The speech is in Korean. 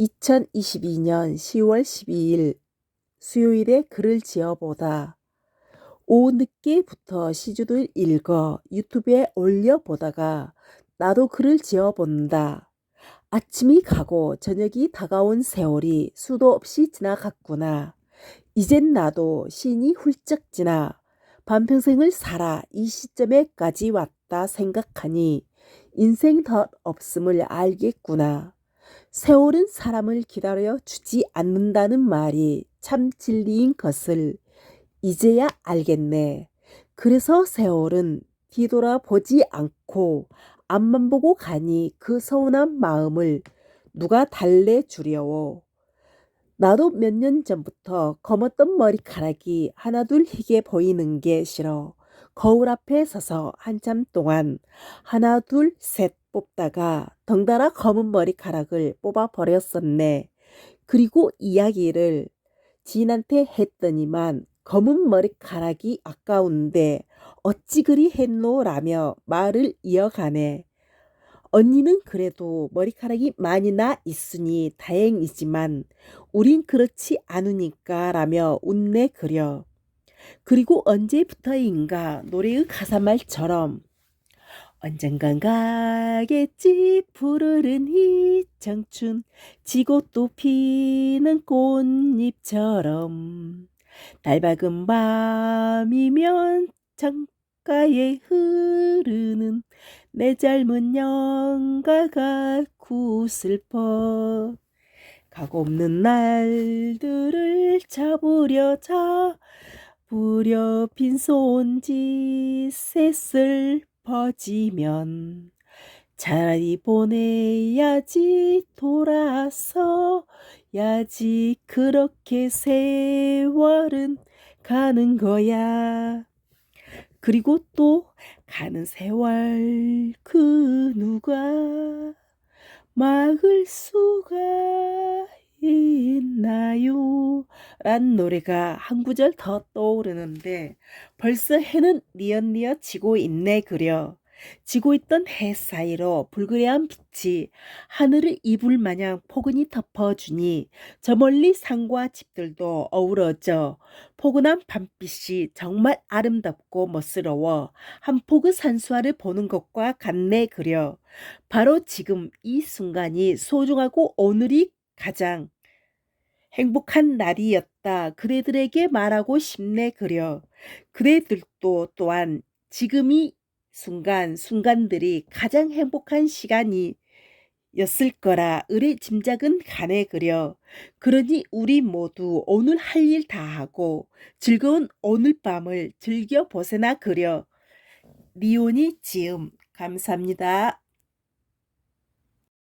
2022년 10월 12일 수요일에 글을 지어보다. 오후 늦게부터 시주를 읽어 유튜브에 올려보다가 나도 글을 지어본다. 아침이 가고 저녁이 다가온 세월이 수도 없이 지나갔구나. 이젠 나도 신이 훌쩍 지나 반평생을 살아 이 시점에까지 왔다 생각하니 인생 덧 없음을 알겠구나. 세월은 사람을 기다려 주지 않는다는 말이 참 진리인 것을 이제야 알겠네. 그래서 세월은 뒤돌아보지 않고 앞만 보고 가니 그 서운한 마음을 누가 달래 주려워. 나도 몇 년 전부터 검었던 머리카락이 하나둘 희게 보이는 게 싫어. 거울 앞에 서서 한참 동안 하나 둘 셋 뽑다가 덩달아 검은 머리카락을 뽑아 버렸었네. 그리고 이야기를 지인한테 했더니만 검은 머리카락이 아까운데 어찌 그리 했노라며 말을 이어가네. 언니는 그래도 머리카락이 많이 나 있으니 다행이지만 우린 그렇지 않으니까 라며 웃네 그려. 그리고 언제부터인가 노래의 가사 말처럼 언젠간 가겠지 푸르른 이 청춘 지고 또 피는 꽃잎처럼 달밝은 밤이면 창가에 흐르는 내 젊은 영가 같고 슬퍼 가고 없는 날들을 잡으려 잡 으려 빈손짓 셋을 퍼지면 차라리 보내야지 돌아서야지 그렇게 세월은 가는 거야. 그리고 또 가는 세월 그 누가 막을 수가 있나요? 란 노래가 한 구절 더 떠오르는데 벌써 해는 뉘엿뉘엿 지고 있네 그려. 지고 있던 해 사이로 불그레한 빛이 하늘을 이불 마냥 포근히 덮어주니 저 멀리 산과 집들도 어우러져 포근한 밤빛이 정말 아름답고 멋스러워 한 폭의 산수화를 보는 것과 같네 그려. 바로 지금 이 순간이 소중하고 오늘이 가장 행복한 날이었다. 그대들에게 말하고 싶네 그려. 그대들도 또한 지금이 순간 순간들이 가장 행복한 시간이 였을 거라 의뢰 짐작은 가네 그려. 그러니 우리 모두 오늘 할 일 다 하고 즐거운 오늘 밤을 즐겨 보세나 그려. 리온이 지음 감사합니다.